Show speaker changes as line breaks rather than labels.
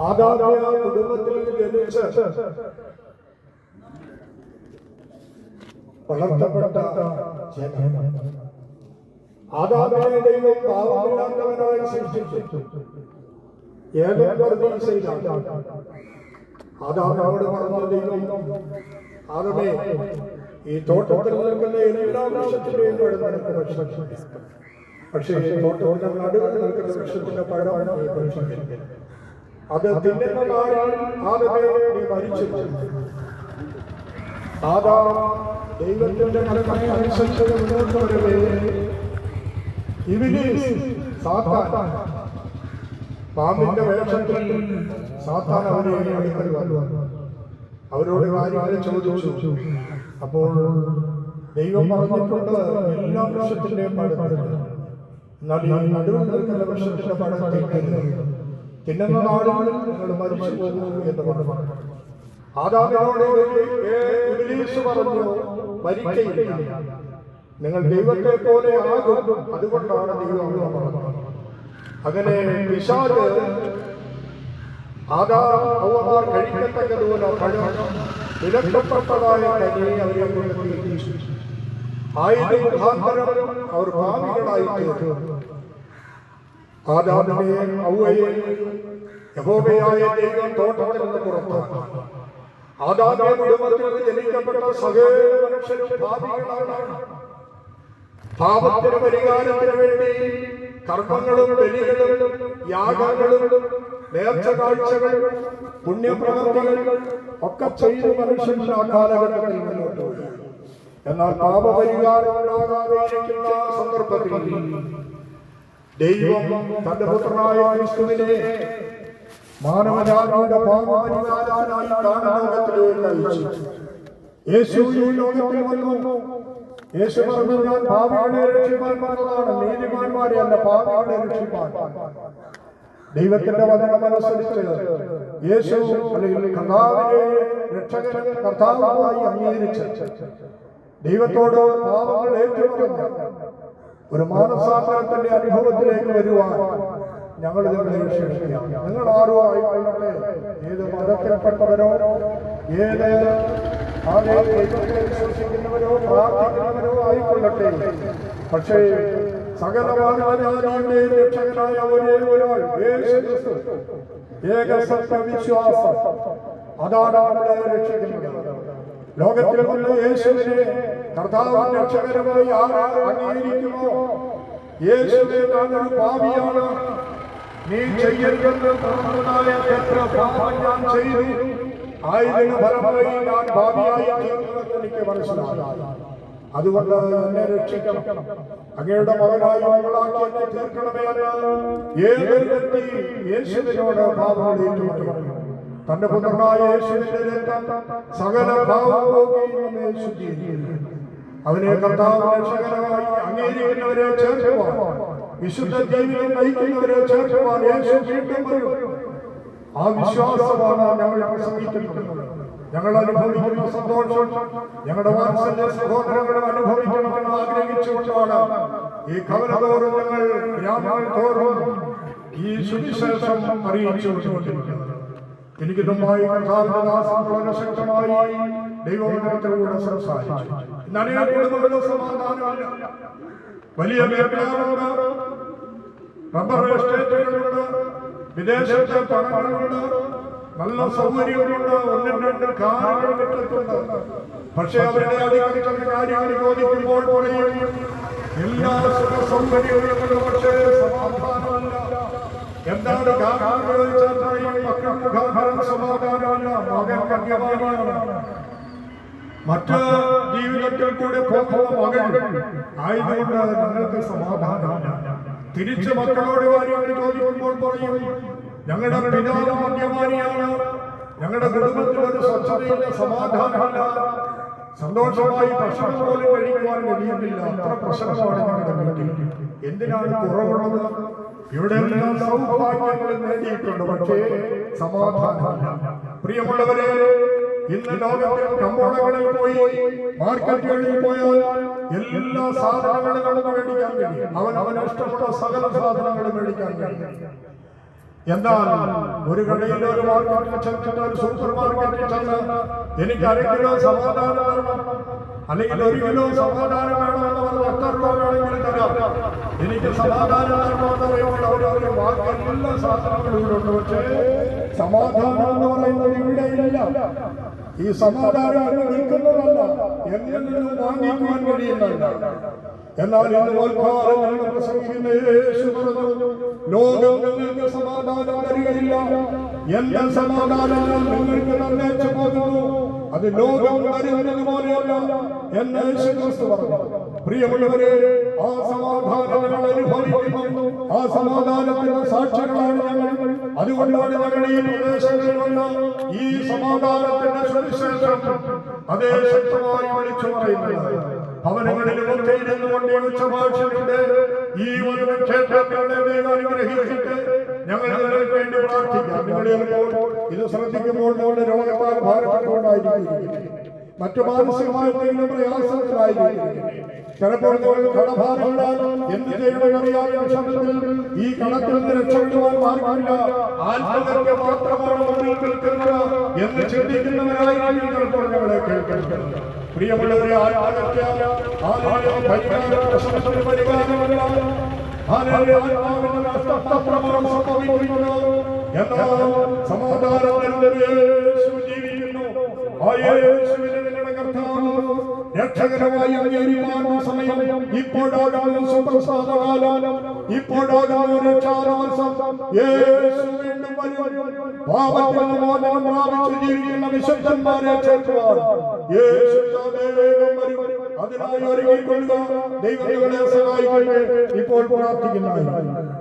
ആദാമിയ കുടുംബത്തിൽ ജനിച്ച് വളർത്തപ്പെട്ട ജനം ആദാമിനെ ദൈവം പാവമില്ലാത്തവനായി സൃഷ്ടിച്ചു ഏതോ പ്രതീക്ഷയിലാണ് ആദാമിനോട് പറഞ്ഞ ദൈവം ആദമേ ഈ തോട്ടത്തിൽ നിൽക്കുന്ന എല്ലാ വൃക്ഷത്തിന്റെയും പഴം പക്ഷേ ഈ തോട്ടത്തിന്റെ നടുവിൽ നിൽക്കുന്ന വൃക്ഷത്തിന്റെ പഴം അത് തിന്നുന്ന നാളിൽ ആദമേ നീ മരിച്ചു ആദാ ദൈവത്തിന്റെ കൽപ്പന അനുസരിച്ച് മുന്നോട്ട് വരവേ ഇബിലീസ് സാത്താൻ. പാമ്പിന്റെ വേഷത്തിൽ സാത്താൻ അവരെ അടുക്കൽ വന്നു. അവരോട് കാര്യങ്ങൾ ചോദിച്ചു. അപ്പോൾ ദൈവം പറഞ്ഞിട്ടുണ്ട് എല്ലാ വൃക്ഷത്തിന്റെയും പഴം എന്നാൽ ഈ നടുവിൽ നിൽക്കുന്ന വൃക്ഷത്തിന്റെ തിന്നരുത് തിന്നുന്ന നിങ്ങൾ മരിച്ചു പോകുന്നു എന്ന് പറഞ്ഞു. ആദാമിനോട് ഇംഗ്ലീഷ് പറഞ്ഞു മരിക്കയില്ല. നിങ്ങൾ ദൈവത്തെ പോലെ ആകും അതുകൊണ്ടാണ് ദൈവം പറഞ്ഞത്. അങ്ങനെ പിശാച് ആദാം അവമാർ കഴിക്കത്തക്കതുപോലെ പഴം വിലക്കപ്പെട്ടതായ കനിയെ അവരെ അവർ പാപികളായി തീർന്നു. ആദാമിനെ ഔവയെ യഹോവയായ ദൈവം തോട്ടത്തിൽ നിന്ന് പുറത്താക്കി ആദാമിയ കുടുംബത്തിൽ നിന്ന് ജനിക്കപ്പെട്ട സകല മനുഷ്യരും പാപികളാണ്. പാപത്തിന് പരിഹാരത്തിന് വേണ്ടി കർമ്മങ്ങളും ബലികളും യാഗങ്ങളും നേർച്ച കാഴ്ചകളും പുണ്യപ്രവർത്തികൾ ഒക്കെ ചെയ്ത് മനുഷ്യൻ ആ കാലഘട്ടത്തിൽ മുന്നോട്ട് പോയി. എന്നാൽ പാപപരിഹാരം ഉണ്ടാകാതെ സന്ദർഭത്തിൽ ദൈവം തന്റെ പുത്രനായ ക്രിസ്തുവിനെ മാനവജാതിയുടെ പാപപരിഹാരത്തിനായി കാണലോകത്തിലേക്ക് അയച്ചു. യേശു ഈ ലോകത്തിൽ വന്നു. യേശു പറഞ്ഞു ഞാൻ പാപികളെ രക്ഷിപ്പാൻ പറഞ്ഞതാണ് നീതിമാന്മാരെ അല്ല പാപികളെ രക്ഷിപ്പാൻ. ദൈവത്തിന്റെ വചനം അനുസരിച്ച് യേശു അല്ലെങ്കിൽ കർത്താവായി അംഗീകരിച്ച് ദൈവത്തോട് പാപങ്ങൾ ഏറ്റുപറഞ്ഞ്. ഒരു മാനസാന്തരത്തിന്റെ അനുഭവത്തിലേക്ക് വരുവാൻ ഞങ്ങൾ നിങ്ങളെ ക്ഷണിക്കുകയാണ് നിങ്ങൾ ആരോ ആയിക്കൊള്ളട്ടെ ഏത് മതത്തിൽപ്പെട്ടവരോ ഏത് വിശ്വസിക്കുന്നവരോ പ്രാർത്ഥിക്കുന്നവരോ ആയിക്കൊള്ളട്ടെ. പക്ഷേ സകല മാനവജാതിയുടെയും രക്ഷകനായ ഒരേ ഒരാൾ യേശു ക്രിസ്തു. ഏക അതാണ് നമ്മളെ രക്ഷിക്കുന്നത് ലോകത്തിലുള്ള യേശുവിനെ കർത്താവ് രക്ഷകരമായി ആരാ അംഗീകരിക്കുമോ? യേശുവെ താങ്കൾ പാപിയാണ്. നീ ചെയ്യരുതെന്ന് പറഞ്ഞതായ എത്ര പാപം ഞാൻ ചെയ്തു. ആയതിന് ഫലമായി ഞാൻ ഭാവിയായി എനിക്ക് മനസ്സിലായി അതുകൊണ്ട് എന്നെ രക്ഷിക്കണം. അങ്ങയുടെ മകനായി മകളാക്കി തീർക്കണമേ എന്ന് ഏതൊരു വ്യക്തി യേശുവിനോട് പാപം ഏറ്റുമുട്ടുന്നു തന്റെ പുത്രനായ യേശുവിന്റെ രക്തം സകല അവനെ കർത്താവ് രക്ഷകനായി അംഗീകരിക്കുന്നവരെ ചേർക്കുവാൻ വിശുദ്ധ ജീവിതം നയിക്കുന്നവരെ ചേർക്കുവാൻ യേശു വീണ്ടും ആ വിശ്വാസമാണ് ഞങ്ങൾ പ്രസംഗിക്കുന്നത് ഞങ്ങൾ അനുഭവിക്കുന്ന സന്തോഷം ഞങ്ങളുടെ വാത്സല്യ സഹോദരങ്ങളും അനുഭവിക്കണമെന്ന് ആഗ്രഹിച്ചുകൊണ്ടാണ് ഈ കവലതോറും ഞങ്ങൾ ഗ്രാമങ്ങൾ തോറും ഈ സുവിശേഷം അറിയിച്ചുകൊണ്ടിരിക്കുന്നത് എനിക്ക് ദാസൻ വളരെ ശക്തമായി ദൈവവചനത്തിലൂടെ സംസാരിച്ചു. വലിയ റബ്ബർ എസ്റ്റേറ്റുകളുണ്ട് വിദേശത്തെ പണങ്ങളുണ്ട് നല്ല സൗകര്യങ്ങളുണ്ട് ഒന്നും രണ്ട് കാറുകൾ കിട്ടുന്നുണ്ട് പക്ഷെ അവരുടെ അധികാരികളുടെ കാര്യങ്ങൾ ചോദിക്കുമ്പോൾ എല്ലാ സുഖ സൗകര്യങ്ങളും പക്ഷേ സമാധാനമല്ല എന്താണ് മറ്റ് ജീവിതത്തിൽ കൂടെ പോകുന്ന മകൻ. ആയതുകൊണ്ട് ഞങ്ങൾക്ക് സമാധാനമാണ് തിരിച്ച് മക്കളോട് കാര്യങ്ങൾ ചോദിക്കുമ്പോൾ പറയും ഞങ്ങളുടെ പിതാവ് മദ്യമാനിയാണ് ഞങ്ങളുടെ കുടുംബത്തിൽ ഒരു സ്വച്ഛതയില്ല സമാധാനമല്ല. സന്തോഷമായി ഭക്ഷണം പോലും കഴിക്കുവാൻ കഴിയുന്നില്ല. അത്ര പ്രശ്നമാണ് ഞങ്ങളുടെ വീട്ടിൽ. എന്തിനാണ് കുറവുള്ളത്? ഇവിടെ എല്ലാം സൗഭാഗ്യങ്ങൾ നേടിയിട്ടുണ്ട് പക്ഷേ സമാധാനമില്ല. പ്രിയമുള്ളവരെ ഇന്ന് ലോകത്തിൽ കമ്പോളങ്ങളിൽ പോയി മാർക്കറ്റുകളിൽ പോയാൽ എല്ലാ സാധനങ്ങളും നമുക്ക് മേടിക്കാൻ കഴിയും അവൻ അവൻ ഇഷ്ടപ്പെട്ട സകല സാധനങ്ങളും മേടിക്കാൻ കഴിയും എന്നാൽ ഒരു കടയിൽ ഒരു മാർക്കറ്റിൽ ചെന്നിട്ട് ഒരു സൂപ്പർ മാർക്കറ്റിൽ ചെന്ന് എനിക്ക് അര സമാധാനം അല്ലെങ്കിൽ ഒരു കിലോ സമാധാനം വേണമെന്ന് പറഞ്ഞ് എത്ര രൂപ വേണമെങ്കിലും തരാം. എനിക്ക് സമാധാനം തരണമെന്ന് പറയുമ്പോൾ അവർ ബാക്കി എല്ലാ സാധനങ്ങളും ഇവിടെ ഉണ്ട് പക്ഷേ സമാധാനം എന്ന് പറയുന്നത് ഇവിടെ ഇല്ല. ഈ സമാധാനം അത് നിൽക്കുന്നതല്ല. എന്തെങ്കിലും വാങ്ങിക്കുവാൻ കഴിയുന്നില്ല എന്നാൽ നിങ്ങൾക്ക് സമാധാനം തരികയില്ല. എന്റെ സമാധാനം ഞാൻ നിങ്ങൾക്ക് നിർണയിച്ചു പോകുന്നു. അത് ലോകം തരുന്നത് പോലെയല്ല എന്ന് യേശു ക്രിസ്തു പറഞ്ഞു. പ്രിയമുള്ളവരെ ആ സമാധാനങ്ങൾ അനുഭവിക്കുന്നു. ആ സമാധാനത്തിന്റെ സാക്ഷികളാണ് ഞങ്ങൾ. അതുകൊണ്ടാണ് ഞങ്ങൾ ഈ പ്രദേശങ്ങളിൽ വന്ന് ഈ സമാധാനത്തിന്റെ സുവിശേഷം അതേ ശക്തമായി വിളിച്ചു പറയുന്നത്. ഭവനങ്ങളിലും ഒക്കെ ഇരുന്നുകൊണ്ട് ഈ ഒരു ക്ഷേത്രങ്ങളുടെ അനുഗ്രഹിച്ചിട്ട് ഞങ്ങൾ വേണ്ടി പ്രാർത്ഥിക്കാം. നിങ്ങൾ ചിലപ്പോൾ ഇത് ശ്രദ്ധിക്കുമ്പോൾ നിങ്ങളുടെ രോഗത്താൽ ഭാരപ്പെട്ടുകൊണ്ടായിരിക്കും മറ്റു മാനസികമായ എന്തെങ്കിലും പ്രയാസങ്ങളായിരിക്കും ചിലപ്പോൾ നിങ്ങൾ കടഭാരമുണ്ടാൽ എന്ത് ചെയ്യണമെന്നറിയാതെ വിഷമത്തിൽ ഈ കണക്കിൽ നിന്ന് രക്ഷപ്പെടുവാൻ മാർഗമില്ല. ആത്മഹത്യ മാത്രമാണ് മുന്നിൽ നിൽക്കുന്നത് എന്ന് ചിന്തിക്കുന്നവരായിരിക്കും ചിലപ്പോൾ ഞങ്ങളെ കേൾക്കുന്നത്. പ്രിയമുള്ളവരെ ആലയം പരിഹാര പരിഹാരമല്ല. രക്ഷകരമായി അംഗീകരിക്കാൻ സമയം ഇപ്പോഴാകുന്നു. സുപ്രസാദകാലം. ഇപ്പോഴാകുന്നു രക്ഷാരാസം യേശു വീണ്ടും വരും. പാപത്തിൽ മോചനം ജീവിക്കുന്ന വിശുദ്ധന്മാരെ ചേർക്കുവാൻ. യേശു വേഗം വരും. അതിനായി ഒരുങ്ങിക്കൊള്ളുക. ദൈവങ്ങളെ സഹായിക്കട്ടെ. ഇപ്പോൾ പ്രാർത്ഥിക്കുന്നതായി